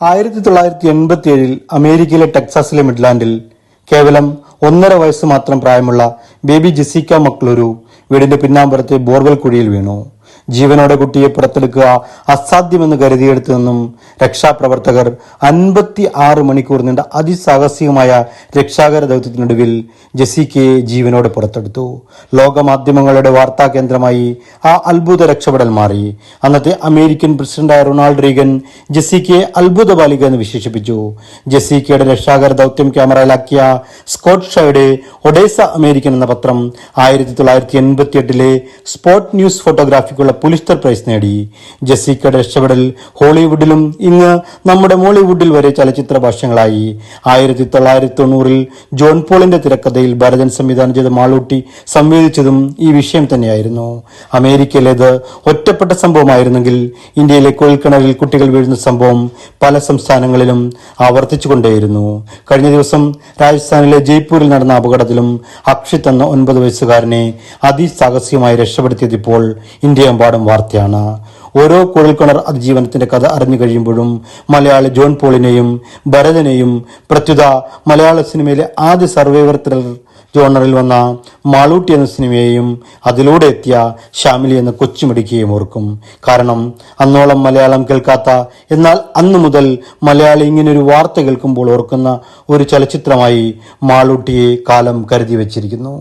ആയിരത്തി തൊള്ളായിരത്തി എൺപത്തി ഏഴിൽ അമേരിക്കയിലെ ടെക്സാസിലെ മിഡ്ലാൻഡിൽ കേവലം ഒന്നര വയസ്സ് മാത്രം പ്രായമുള്ള ബേബി ജെസിക്ക മക്ലൂരു വീടിന്റെ പിന്നാമ്പുറത്തെ ബോർവെൽ കുഴിയിൽ വീണു. ജീവനോടെ കുട്ടിയെ പുറത്തെടുക്കുക അസാധ്യമെന്ന് കരുതിയെടുത്തു നിന്നും രക്ഷാപ്രവർത്തകർ അൻപത്തി ആറ് മണിക്കൂർ നീണ്ട അതിസാഹസികമായ രക്ഷാകര ദൗത്യത്തിനൊടുവിൽ ജെസിക്കയെ ജീവനോടെ പുറത്തെടുത്തു. ലോകമാധ്യമങ്ങളുടെ വാർത്താ കേന്ദ്രമായി ആ അത്ഭുത രക്ഷപ്പെടൽ മാറി. അന്നത്തെ അമേരിക്കൻ പ്രസിഡന്റായ റൊണാൾഡ് റീഗൻ ജെസിക്കയെ അത്ഭുത ബാലിക എന്ന് വിശേഷിപ്പിച്ചു. ജെസിക്കയുടെ രക്ഷാകര ദൗത്യം ക്യാമറയിലാക്കിയ സ്കോട്ട് ഷോയുടെ ഒഡേസ അമേരിക്കൻ എന്ന പത്രം ആയിരത്തി തൊള്ളായിരത്തി എൺപത്തി എട്ടിലെ സ്പോട്ട് ന്യൂസ് ഫോട്ടോഗ്രാഫിക്കുള്ള പുലിസ്റ്റർ പ്രൈസ് നേടി. ജസ്സിക്കയുടെ രക്ഷപ്പെടൽ ഹോളിവുഡിലും ഇന്ന് നമ്മുടെ മോളിവുഡിൽ വരെ ചലച്ചിത്ര ഭാഷ്യങ്ങളായി ആയിരത്തി തൊള്ളായിരത്തി തൊണ്ണൂറിൽ ജോൺ പോളിന്റെ തിരക്കഥയിൽ ഭരതൻ സംവിധാനം ചെയ്ത മാളൂട്ടി സംവേദിച്ചതും ഈ വിഷയം തന്നെയായിരുന്നു. അമേരിക്കയിലേത് ഒറ്റപ്പെട്ട സംഭവമായിരുന്നെങ്കിൽ ഇന്ത്യയിലെ കുഴൽക്കിണറിൽ കുട്ടികൾ വീഴുന്ന സംഭവം പല സംസ്ഥാനങ്ങളിലും ആവർത്തിച്ചുകൊണ്ടേയിരുന്നു. കഴിഞ്ഞ ദിവസം രാജസ്ഥാനിലെ ജയ്പൂരിൽ നടന്ന അപകടത്തിലും അക്ഷിത് എന്ന ഒൻപത് വയസ്സുകാരനെ അതിസാഹസികമായി രക്ഷപ്പെടുത്തിയത് ഇപ്പോൾ ഇന്ത്യയെമ്പാടും വാർത്തയാണ്. ഓരോ കുഴൽക്കിണർ അതിജീവനത്തിന്റെ കഥ അറിഞ്ഞു കഴിയുമ്പോഴും മലയാളി ജോൺ പോളിനെയും ഭരതനെയും പ്രത്യുത മലയാള സിനിമയിലെ ആദ്യ സർവൈവർ ത്രില്ലർ ജോണറിൽ വന്ന മാളൂട്ടി എന്ന സിനിമയെയും അതിലൂടെ എത്തിയ ഷാമിലി എന്ന കൊച്ചുമിടിക്കുകയും ഓർക്കും. കാരണം അന്നോളം മലയാളം കേൾക്കാത്ത എന്നാൽ അന്നു മുതൽ മലയാളി ഇങ്ങനൊരു വാർത്ത കേൾക്കുമ്പോൾ ഓർക്കുന്ന ഒരു ചലച്ചിത്രമായി മാളൂട്ടിയെ കാലം കരുതി വച്ചിരിക്കുന്നു.